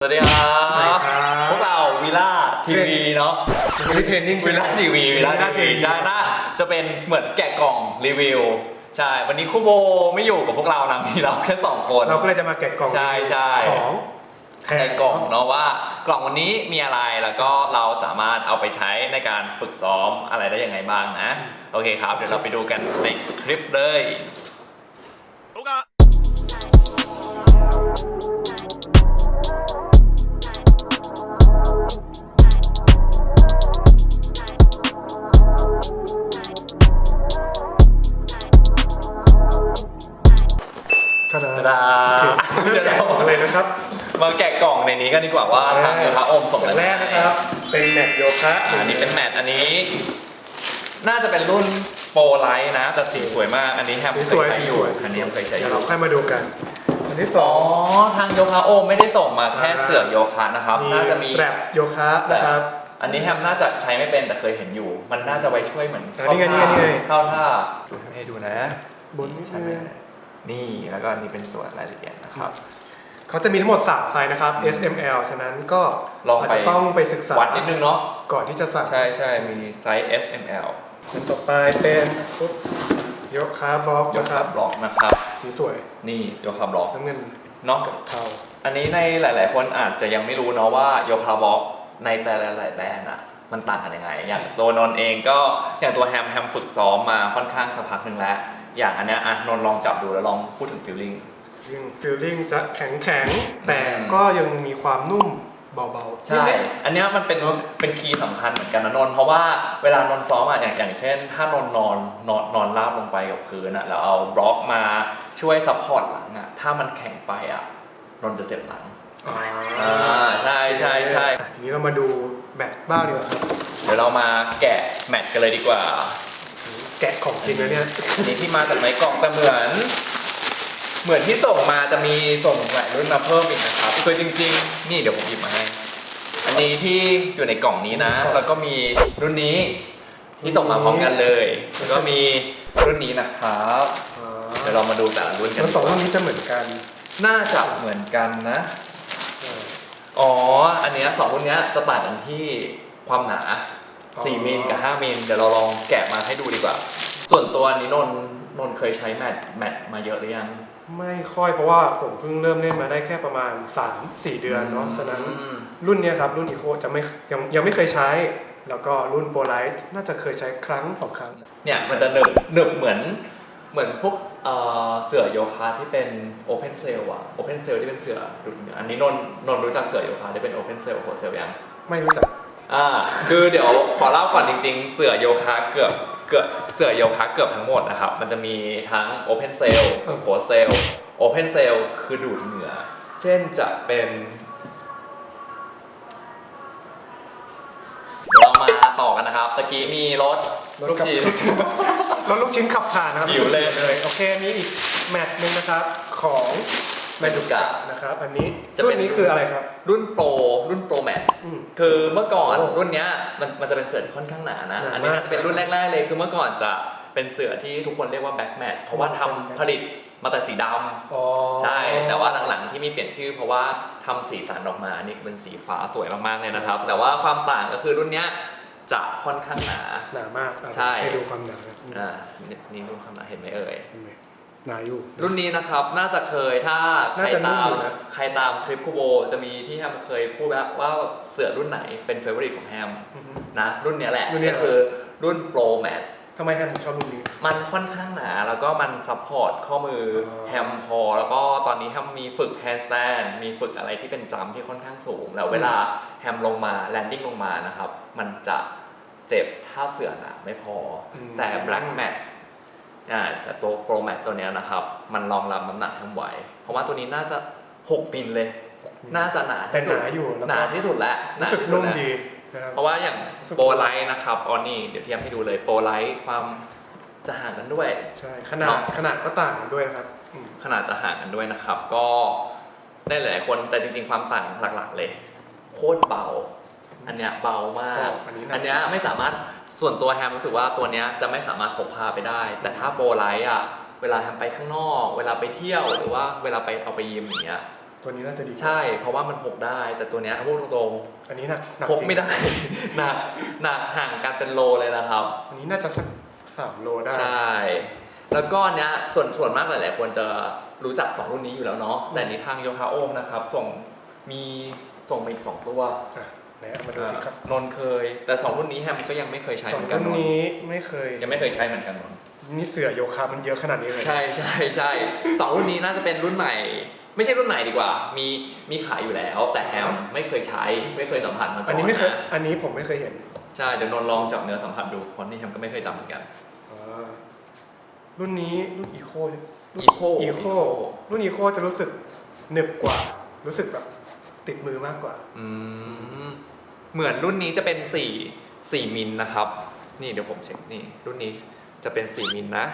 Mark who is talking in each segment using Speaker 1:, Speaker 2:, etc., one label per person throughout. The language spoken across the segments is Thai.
Speaker 1: สวัสดีครั
Speaker 2: สวัสดี
Speaker 1: บ
Speaker 2: ครับ
Speaker 1: พวกเราวิล่าทีวีเนาะ
Speaker 2: วันนี้เทรนนิ่ง
Speaker 1: วิล่าทีวีวิล่า
Speaker 2: วิลล่า
Speaker 1: ทีวี
Speaker 2: TV
Speaker 1: ใช่น่าจะเป็นเหมือนแกะกล่องรีวิว ใช่ วันนี้ครูโบไม่อยู่กับพวกเรานะมีเราแค่สองคน
Speaker 2: เราก็เลยจะมาแกะกล่อง
Speaker 1: ใช่ใช่
Speaker 2: ของแท
Speaker 1: ใน
Speaker 2: น
Speaker 1: กล่องเนาะว่ากล่องวันนี้มีอะไรแล้วก็เราสามารถเอาไปใช้ในการฝึกซ้อมอะไรได้ยังไงบ้างนะ โอเคครับ เดี๋ยวเราไปดูกันในคลิปเลย
Speaker 2: ทาดา
Speaker 1: ทาดา
Speaker 2: โอเคเดี๋ยวเราบอกเลยนะครับ
Speaker 1: มาแกะกล่องในนี้กันดีกว่าว่าทางโยคะอมส่ง
Speaker 2: อ
Speaker 1: มา
Speaker 2: ย่างแรกนะครับ เป็นแมตช์โยคะ
Speaker 1: อันนี้เป็นแมตช์อันนี้ น่าจะเป็นรุ่นโปรไลท์นะแต่สีสวยมาก อันนี้แฮมเคย
Speaker 2: สวย
Speaker 1: ใช้อยู่
Speaker 2: สวย
Speaker 1: อันนี้แฮมเคยใช้อ
Speaker 2: เดี๋ยว
Speaker 1: ยู่
Speaker 2: เราค่อยมาดูกันอันที่ส
Speaker 1: อ๋
Speaker 2: อ
Speaker 1: องทางโยคะโอมไม่ได้ส่งมาแค่
Speaker 2: อ่า
Speaker 1: เสื่อโยคะนะครับ น่าจะมี
Speaker 2: สแตรปโยคะนะครับ
Speaker 1: อันนี้แฮมน่าจะใช้ไม่เป็นแต่เคยเห็นอยู่ มันน่าจะไว้ช่วยเหมือน
Speaker 2: อ่านี่ไงนี่ไงนี่ไง
Speaker 1: เข้าท่าให้ดูนะ
Speaker 2: บนนิด
Speaker 1: ใช่
Speaker 2: นึ
Speaker 1: ไหม
Speaker 2: ง
Speaker 1: นี่แล้วก็อันนี้เป็นตัวรายละเอียดนะครับ
Speaker 2: เขาจะมีทั้งหมด3ไซส์นะครับ S M L ฉะนั้นก็
Speaker 1: ลอง
Speaker 2: อาจ
Speaker 1: ไป
Speaker 2: จะต้องไปศึกษา
Speaker 1: วัดนิดนึงเนาะ
Speaker 2: ก่อนที่จะสั่ง
Speaker 1: ใช่ใช่มีไซส์ S M L
Speaker 2: อันต่อไปเป็นปุ๊บโยคะบล็อก
Speaker 1: โย
Speaker 2: นะค
Speaker 1: คะ
Speaker 2: รับบ
Speaker 1: ล็อกนะครับ
Speaker 2: สีสวย
Speaker 1: นี่โยคะบล็อก
Speaker 2: น้ำเงิน
Speaker 1: เนาะ
Speaker 2: กับเทา
Speaker 1: อันนี้ในหลาย ๆ คนอาจจะยังไม่รู้เนาะว่าโยคะบล็อกในแต่ละหลายแบรนด์อะมันต่างกันยังไง อย่างตัวนนท์เองก็อย่างตัวแฮมแฮมฝึกซ้อมมาค่อนข้างสักพักหนึ่งแล้ว อย่างอันเนี้ยอะนนท์ลองจับดูแล้วลองพูดถึงฟีลลิ่ง
Speaker 2: ยิ่งฟิลลิ่งจะแข็งแข็งๆแต่
Speaker 1: อืม
Speaker 2: ก็ยังมีความนุ่มเบาๆ
Speaker 1: ใช่อันเนี้ยมันเป็นเป็นคีย์สำคัญเหมือนกันนะนนท์เพราะว่าเวลานนท์ซ้อมอะอย่างอย่างเช่น ถ้านนท์นอนนอนนอนราบลงไปกับพื้นอะแล้วเอาบล็อกมาช่วยซัพพอร์ตหลังอะถ้ามันแข็งไปอะนนท์จะเจ็บหลัง
Speaker 2: อ่า
Speaker 1: อ่าใช่ใช่ใช่
Speaker 2: อะทีนี้เรามาดูแบตบ้างดีกว่าครับ
Speaker 1: เดี๋ยวเรามาแกะแมทกันเลยดีกว่า
Speaker 2: แกะของจริงนะเนี่ย
Speaker 1: อันนี้ที่มาจากในกล่องแต่เหมือน เหมือนที่ส่งมาจะมีส่งหลายรุ่นมาเพิ่มอีกนะครับคือจริง ๆ นี่เดี๋ยวผมหยิบมาให้ อันนี้ที่อยู่ในกล่องนี้นะ แล้วก็มีรุ่นนี้ที่ส่งมาพร้อมกันเลย แล้วก็มีรุ่นนี้นะครับ
Speaker 2: อ่
Speaker 1: เดี๋ยวาเรามาดูแต่ละรุ่นกัน
Speaker 2: ทั้งสองรุ่นนี้จะเหมือนกัน
Speaker 1: น่าจะเหมือนกันนะ
Speaker 2: อ่า
Speaker 1: อ๋อ อันเนี้ยสองรุ่นเนี้ยจะต่างกันที่ความหนา
Speaker 2: อ๋อ
Speaker 1: 4มิลกับ5มิลเดี๋ยวเราลองแกะมาให้ดูดีกว่า ส่วนตัวนี้นนท์นนท์เคยใช้แมทแมทมาเยอะหรือยัง
Speaker 2: ไม่ค่อยเพราะว่าผมเพิ่งเริ่มเล่นมาได้แค่ประมาณ 3-4 เดือนเนาะฉะนั้น
Speaker 1: อืม
Speaker 2: รุ่นเนี้ยครับรุ่นอีโคจะไม่ยังยังไม่เคยใช้ แล้วก็รุ่นโปรไลท์น่าจะเคยใช้ครั้งสองครั้ง
Speaker 1: เนี่ยมันจะหนึบหนึบเหมือนเหมือนพวกเอ่อเสื่อโยคะที่เป็น Open Cell อะ Open Cell ที่เป็นเสื่อดุดเหนืออันนี้นนท์นนท์รู้จักเสื่อโยคะที่เป็น Open Cell โคเซลยัง
Speaker 2: ไม่รู้จัก
Speaker 1: อ่าคือเดี๋ยวขอเล่าก่อนจริง ๆ เสื่อโยคะเกือบเกือบเสื่อโยคะเกือบทั้งหมดนะครับ มันจะมีทั้ง Open Cell โคเซล Open Cell คือดูดเหงื่อ เช่นจะเป็นเดี๋ยวเรามาต่อกันนะครับ ตะกี้มีรถลูกจีน
Speaker 2: รถลูกชิ้นขับผ่านนะครับ
Speaker 1: หิวเลย
Speaker 2: เลย โอเคมีอีกแมตช์หนึ่งนะครับของ
Speaker 1: แมนดูกะ
Speaker 2: นะครับ อันนี้
Speaker 1: จะ
Speaker 2: รุ่
Speaker 1: เป็น
Speaker 2: นนี้คืออะไรครับ
Speaker 1: รุ่นโปรรุ่นโปรแมท
Speaker 2: อืม
Speaker 1: คือเมื่อก่อน
Speaker 2: โอ้
Speaker 1: รุ่นเนี้ยมันมันจะเป็นเสือที่ค่อนข้างหนานะ
Speaker 2: หนามาก
Speaker 1: อันนี้น่าจะเป็นรุ่นแรก ๆ เลยคือเมื่อก่อนจะเป็นเสือที่ทุกคนเรียกว่าแบ็กแมทเพราะว่าทำผลิตมาแต่สีดำ
Speaker 2: อ๋อ
Speaker 1: ใช่ แต่ว่าหลังๆที่มีเปลี่ยนชื่อ เพราะว่าทำสีสันออกมานี่เป็นสีฟ้าสวยมากๆเลยนะครับ แต่ว่าความต่างก็คือรุ่นเนี้ยจะค่อนข้างหนา
Speaker 2: หนามากอะ
Speaker 1: ใช่
Speaker 2: ให้ดูความหนานะ
Speaker 1: อ่านี่นี่รุ่นความหนาเห็นไหมเอ่ย
Speaker 2: เห็นไหมหนาอยู่
Speaker 1: รุ่นนี้นะครับน่าจะเคยถ้าใคร
Speaker 2: น่าจะนุ่
Speaker 1: ตามม
Speaker 2: อยู่นะ
Speaker 1: ใครตามคลิปคูโบจะมีที่แฮมเคยพูดแล้วว่าเสือรุ่นไหนเป็นเฟเวอริตของแฮม
Speaker 2: อือฮึ
Speaker 1: นะ รุ่นเนี้ยแหละ
Speaker 2: รุ่นเนี้ย
Speaker 1: ก็คือรุ่นโปรแมท
Speaker 2: ทำไมแฮมถึงชอบรุ่นนี้
Speaker 1: มันค่อนข้างหนาแล้วก็มันซัพพอร์ตข้อมืออ
Speaker 2: อ
Speaker 1: แฮมพอ แล้วก็ตอนนี้แฮมมีฝึกแฮนด์สแตนมีฝึกอะไรที่เป็นจัมป์ที่ค่อนข้างสูง แล้วเวลาแฮมลงมาแลนดิ้งลงมานะครับ มันจะเจ็บถ้าเสือหนาไม่พออ
Speaker 2: ม
Speaker 1: แต่ Black Mat อ่าแต่ตัว Pro Mat ตัวเนี้ยนะครับ มันรองรับน้ำหนักแฮมไหว เพราะว่าตัวนี้น่าจะ 6 มิลเลย น่าจะหนา
Speaker 2: แต่
Speaker 1: ที่
Speaker 2: ห
Speaker 1: สุด
Speaker 2: นาอยู่แล้ว
Speaker 1: หนา
Speaker 2: ก็
Speaker 1: ที่สุดแล้วห
Speaker 2: รู้สึก
Speaker 1: ที่
Speaker 2: นุ่ม
Speaker 1: แล้ว
Speaker 2: ดีนะครับ
Speaker 1: เพราะว่าอย่าง
Speaker 2: รู้สึก
Speaker 1: โปรไลท์นะครับออนนี่เดี๋ยวเทียมให้ดูเลยโปรไลท์ความจะห่างกันด้วย
Speaker 2: ใช่ขนาด
Speaker 1: เนาะ
Speaker 2: ขนาดก็ต่างกันด้วยนะครับอืม
Speaker 1: ขนาดจะห่างกันด้วยนะครับ ก็ได้หลายๆคนแต่จริงๆความต่างหลักๆเลย โคตรเบา อันเนี้ยเบามาก
Speaker 2: อันนี้
Speaker 1: อันเนี้ยไม่สามารถ ส่วนตัวแฮมรู้สึกว่าตัวเนี้ยจะไม่สามารถพกพาไปได้ แต่ถ้าโปรไลท์อะเวลาแฮมไปข้างนอก เวลาไปเที่ยวหรือว่าเวลาไปเอาไปยิมอย่างเงี้ย
Speaker 2: ตัวนี้น่าจะดี
Speaker 1: ใช่ เพราะว่ามันพกได้ แต่ตัวเนี้ยพูดตรง
Speaker 2: อันนี้หนักหนั
Speaker 1: ๆ
Speaker 2: ก
Speaker 1: พก
Speaker 2: จริง
Speaker 1: ไม่ได้ หนักหนักห่างกันเป็นโลเลยนะครับ
Speaker 2: อันนี้น่าจะสักสามโลได้
Speaker 1: ใช่ แล้วก็เนี้ยส่วนส่วนมากหลายๆคนจะรู้จัก 2 รุ่นนี้อยู่แล้วเนาะแต่ในทางโยคาโอมนะครับ ส่งมีส่งมาอีก 2 ตัว
Speaker 2: อะไห นเอามาดูสิครับ
Speaker 1: นนท์เคย แต่2รุ่นนี้แฮมก็ยังไม่เคยใช้
Speaker 2: ส
Speaker 1: เห
Speaker 2: อง
Speaker 1: มือนกัน
Speaker 2: รุ่น
Speaker 1: นนท์
Speaker 2: นี้ไม่เคย
Speaker 1: ยังไม่เคยใช้เหมือนกันนนท์
Speaker 2: นี่เสือโยคะมันเยอะขนาดนี้เลย
Speaker 1: ใช่ใช่ใช่สองรุ่นนี้น่าจะเป็นรุ่นใหม่ ไม่ใช่รุ่นใหม่ดีกว่า มีมีขายอยู่แล้ว แต่แฮมไม่เคยใช้ไม่เคยสัมผัสมาก่อน
Speaker 2: อันนี้ไม่เคย
Speaker 1: นะ
Speaker 2: อันนี้ผมไม่เคยเห็น
Speaker 1: ใช่เดี๋ยวนนท์ลองจับเนื้อสัมผัสดูเพราะนี่แฮมก็ไม่เคยจับเหมือนกัน
Speaker 2: อ่ารุ่นนี้รุ่นอีโค
Speaker 1: อีโค
Speaker 2: อีโครุ่นอีโคจะรู้สึกหนึบกว่า รู้สึกแบบติดมือมากกว่า
Speaker 1: อืม เหมือนรุ่นนี้จะเป็นสี่สี่มิลนะครับ นี่เดี๋ยวผมเช็คนี่ รุ่นนี้จะเป็นสี่มิลนะ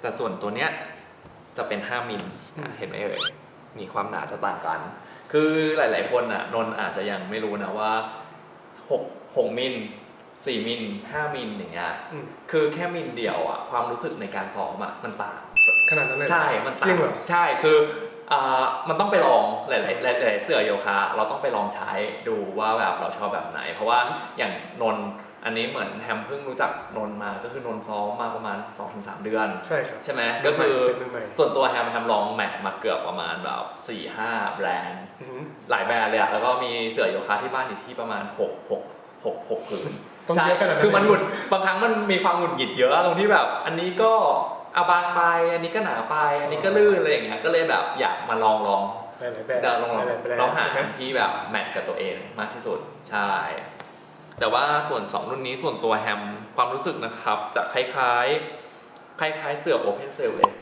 Speaker 1: แต่ส่วนตัวเนี้ยจะเป็นห้ามิลอะเห็นไหมเอ่ยมีความหนาจะต่างกัน คือหลาย ๆ คนอะนนท์อาจจะยังไม่รู้นะว่าหกหกมิลสี่มิลห้ามิลอย่างเงี้ย
Speaker 2: อืม
Speaker 1: คือแค่มิลเดียวอะความรู้สึกในการซ้อมอะมันต่าง
Speaker 2: ขนาดนั้นเลย
Speaker 1: ใช่ มัน
Speaker 2: จ
Speaker 1: ต่า
Speaker 2: ริ
Speaker 1: ง
Speaker 2: งเหรอ
Speaker 1: ใช่ คืออ่า มันต้องไปลองหลายๆหลายหลายเสื้อโยคะเราต้องไปลองใช้ดูว่าแบบเราชอบแบบไหน เพราะว่าอย่างนนท์อันนี้เหมือนแฮมเพิ่งรู้จักนนท์มาก็คือนนท์ซ้อมมาประมาณ 2-3 เดือน
Speaker 2: ใช่ครับ
Speaker 1: ใช่ไหมก็คือ
Speaker 2: เป็นมือใหม่
Speaker 1: ส่วนตัวแฮมแฮมลองแมทมาเกือบประมาณแบบ4-5แบรนด์
Speaker 2: อืม
Speaker 1: หลายแบรนด์เลยอะแล้วก็มีเสื้อโยคะที่บ้านอยู่ที่ประมาณ6 6 6 6ผืน
Speaker 2: ต้อง
Speaker 1: ใช่
Speaker 2: เยอะขนาดนั้น
Speaker 1: คือมันหงุดบางครั้งมันมีความหงุดหงิดเยอะตรงที่แบบ อันนี้ก็เอาบางไป อันนี้ก็หนาไป อันนี้ก็ลื่นอะไรอย่างเงี้ย ก็เลยแบบอยากมาลองลอง
Speaker 2: หลายๆแบบ
Speaker 1: เดี๋ยวลองลอง
Speaker 2: หลายๆแบรนด์
Speaker 1: ลองหา
Speaker 2: ใช่ไหม
Speaker 1: อันที่แบบแมทกับตัวเองมากที่สุด ใช่ แต่ว่าส่วน 2 รุ่นนี้ส่วนตัวแฮมความรู้สึกนะครับ จะคล้ายๆ คล้ายๆเสื้อโอเพนเซลเลย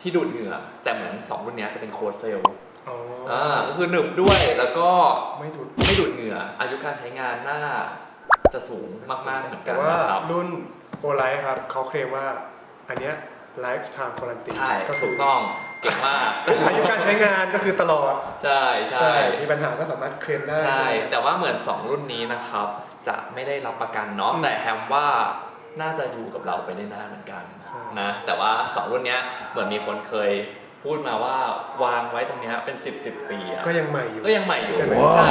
Speaker 1: ที่ดูดเหงื่อ แต่เหมือน2รุ่นนี้จะเป็นโคดเซล
Speaker 2: อ๋ออ
Speaker 1: อ่าก็คือหนึบด้วยแล้วก็
Speaker 2: ไม่ดูด
Speaker 1: ไม่ดูดเหงื่ออายุการใช้งานน่า จะสูงมากๆเหมือนกั
Speaker 2: แต่
Speaker 1: น
Speaker 2: ว่า
Speaker 1: นะครับ
Speaker 2: รุ่นโอไลท์ครับเขาเคลมว่าอันเนี้ยไลฟ์ไทม์ควอลันตี
Speaker 1: ใช่
Speaker 2: ก็คื
Speaker 1: ถูกต้องเก่งมาก
Speaker 2: อายุการใช้งานก็คือตลอด
Speaker 1: ใช่ใช่
Speaker 2: มีปัญหาก็สามารถเคลมได้
Speaker 1: ใช่
Speaker 2: ไหม
Speaker 1: แต่ว่าเหมือน 2 รุ่นนี้นะครับ จะไม่ได้รับประกันเนาะ
Speaker 2: อืม
Speaker 1: แต่แฮมว่าน่าจะอยู่กับเราไปได้นานเหมือนกัน
Speaker 2: ใช่
Speaker 1: นะ แต่ว่า 2 รุ่นเนี้ยเหมือนมีคนเคยพูดมาว่าวางไว้ตรงเนี้ยเป็น 10 10ปีอะ
Speaker 2: ก็ยังใหม่อยู่
Speaker 1: ก็ยังใหม่อยู่
Speaker 2: ใช่ไหม
Speaker 1: ใช่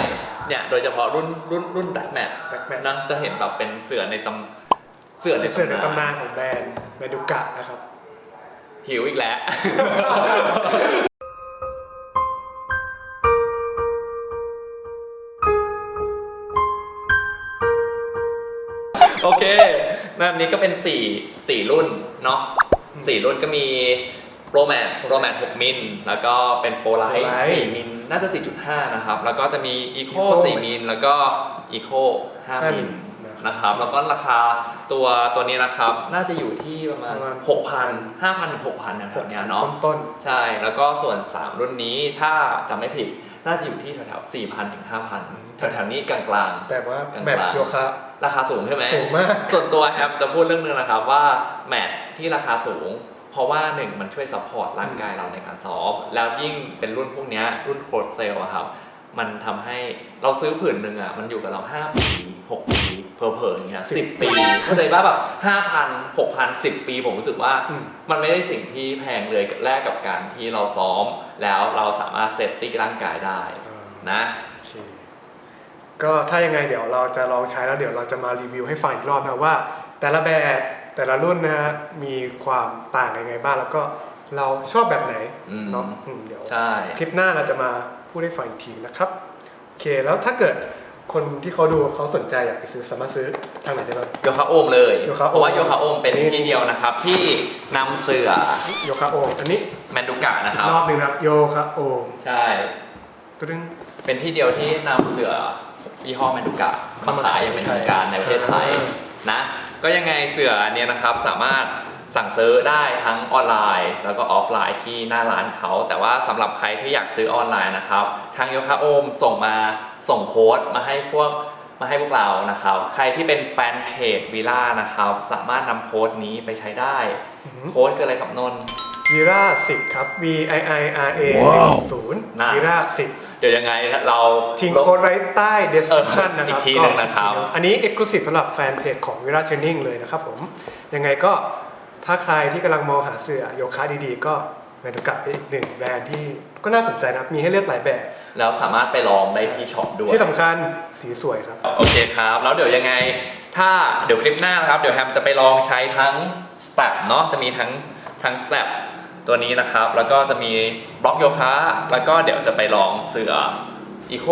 Speaker 1: เนี่ยโดยเฉพาะรุ่นรุ่นรุ่นแบ็คแมท
Speaker 2: แบ็คแมน
Speaker 1: นะจะเห็นแบบเป็นเสือในตำเสือใน
Speaker 2: เสื้อใน
Speaker 1: ตำนาน
Speaker 2: ตำนานของแบรนด์แบรนด์ดูกะนะครับ
Speaker 1: หิวอีกแล้ว โอเคนั่นนี้ก็เป็น4 4รุ่นเนาะสี่รุ่นก็มี โปรแมทโปรแมท6มิล แล้วก็เป็นโปรไลท์
Speaker 2: Pro Lite
Speaker 1: 4มิล น่าจะ 4.5 นะครับ แล้วก็จะมีอีโค
Speaker 2: Eco
Speaker 1: 4 มิล แล้วก็อีโค 5 มิล
Speaker 2: นะครับ
Speaker 1: นะครับ แล้วก็ราคาตัวตัวนี้นะครับ น่าจะอยู่ที่ประมาณ
Speaker 2: ประมาณ
Speaker 1: 6,000 5,000ถึง6,000นะแถวๆเนี้ยเนาะ
Speaker 2: ต้น
Speaker 1: ใช่ แล้วก็ส่วน 3 รุ่นนี้ถ้าจำไม่ผิด น่าจะอยู่ที่แถวๆ4,000ถึง5,000แถวๆนี้กลาง
Speaker 2: ๆแต่ว่า
Speaker 1: ๆ
Speaker 2: แบบโยคะ
Speaker 1: ราคาสูงใช่ไหม
Speaker 2: สูงมาก
Speaker 1: ส่วนตัวแอปจะพูดเรื่องนึงนะครับว่าแมทที่ราคาสูง เพราะว่าหนึ่งมันช่วยซัพพอร์ตร่างกายเราในการซ้อม แล้วยิ่งเป็นรุ่นพวกเนี้ยรุ่นโคดเซลอะครับ มันทำให้เราซื้อผืนหนึ่งอะมันอยู่กับเรา 5 ปี 6 ปีเพอเพอๆอย่างเงี้ย
Speaker 2: สิบ
Speaker 1: 10ปี เข้าใจป่ะแบบ5,000 6,000 10ปี ผมรู้สึกว่า
Speaker 2: อืม
Speaker 1: มันไม่ได้สิ่งที่แพงเลยแลกกับการที่เราซ้อม แล้วเราสามารถเซฟตี้ร่างกายได้
Speaker 2: อ่า
Speaker 1: นะ
Speaker 2: โอเคก็ถ้ายังไงเดี๋ยวเราจะลองใช้แล้วเดี๋ยวเราจะมารีวิวให้ฟังอีกรอบนะว่า แต่ละแบบ แต่ละรุ่นนะฮะมีความต่างยังไงบ้างแล้วก็เราชอบแบบไหน
Speaker 1: อืม
Speaker 2: เนาะอืมเดี๋ยว
Speaker 1: ใช่
Speaker 2: คลิปหน้าเราจะมาพูดให้ฟังอีกทีนะครับโอเคแล้วถ้าเกิดคนที่เขาดูเขาสนใจอยากไปซื้อสามารถซื้อทางไหนได้บ้าง
Speaker 1: โยคะโอมเลย
Speaker 2: โยคะโอม
Speaker 1: เพราะว่าโยคะโอมเป็นที่เดียวนะครับ ที่นำเสือ
Speaker 2: โยคะโอมอันนี้
Speaker 1: แมนดูกะนะครับ
Speaker 2: รอบหนึ่งนะครับโยคะโอม
Speaker 1: ใช่
Speaker 2: ตึ้ง
Speaker 1: เป็นที่เดียวที่นำเสือยี่ห้อแมนดูกะมาขายอย่างเป็นทางการในประเทศไทย
Speaker 2: อ่า
Speaker 1: นะ ก็ยังไงเสือเนี่ยนะครับสามารถสั่งซื้อได้ทั้งออนไลน์ แล้วก็ออฟไลน์ที่หน้าร้านเขา แต่ว่าสำหรับใครที่อยากซื้อออนไลน์นะครับ ทางโยคะโอมส่งมาส่งโค้ดมาให้พวกมาให้พวกเรานะครับ ใครที่เป็นแฟนเพจวิล่านะครับ สามารถนำโค้ดนี้ไปใช้ได้ โค้ดคืออะไรครับนนท์
Speaker 2: วีราสิบครับ V I I R A
Speaker 1: ว้าว
Speaker 2: ศูนย์
Speaker 1: นะ
Speaker 2: วีราสิบ
Speaker 1: เดี๋ยวยังไงเรา
Speaker 2: ทิ้งโค้ดไว้ใต้ description
Speaker 1: เออ
Speaker 2: นะครับ
Speaker 1: อีกทีหนึ่งนะครับ
Speaker 2: ก็อันนี้ exclusive สำหรับแฟนเพจของวิรา Training เลยนะครับผม ยังไงก็ถ้าใครที่กำลังมองหาเสื้อโยคะดีๆ ก็แมนดูกะเป็นอีกหนึ่งแบรนด์ที่ก็น่าสนใจนะครับมีให้เลือกหลายแบบ
Speaker 1: แล้วสามารถไปลองได้ที่ช็อปด้วย
Speaker 2: ที่สำคัญสีสวยครับ
Speaker 1: โอเคครับ แล้วเดี๋ยวยังไง ถ้าเดี๋ยวคลิปหน้านะครับ เดี๋ยวแฮมจะไปลองใช้ทั้ง Step เนาะจะมีทั้งทั้ง Step ตั วนี้นะครับ แล้วก็จะมีบล็อกโยคะแล้วก็เดี๋ยวจะไปลองเสืออีโค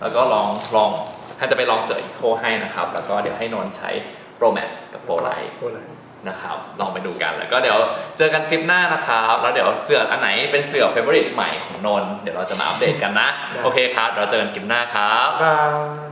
Speaker 1: แล้วก็ลองลองถ้าจะไปลองเสืออีโคให้นะครับ แล้วก็เดี๋ยวให้นนท์ใช้ Pro Max กับ Pro Lite
Speaker 2: โอ้เลย
Speaker 1: นะครับ ลองไปดูกัน แล้วก็เดี๋ยวเจอกันคลิปหน้านะครับ แล้วเดี๋ยวเสืออันไหนเป็นเสือเฟเวอริตใหม่ของนนท์เดี๋ยวเราจะมาอัปเดตกันนะ โอเคครับเดี๋ยวเจอกันคลิปหน้าครับ
Speaker 2: บาย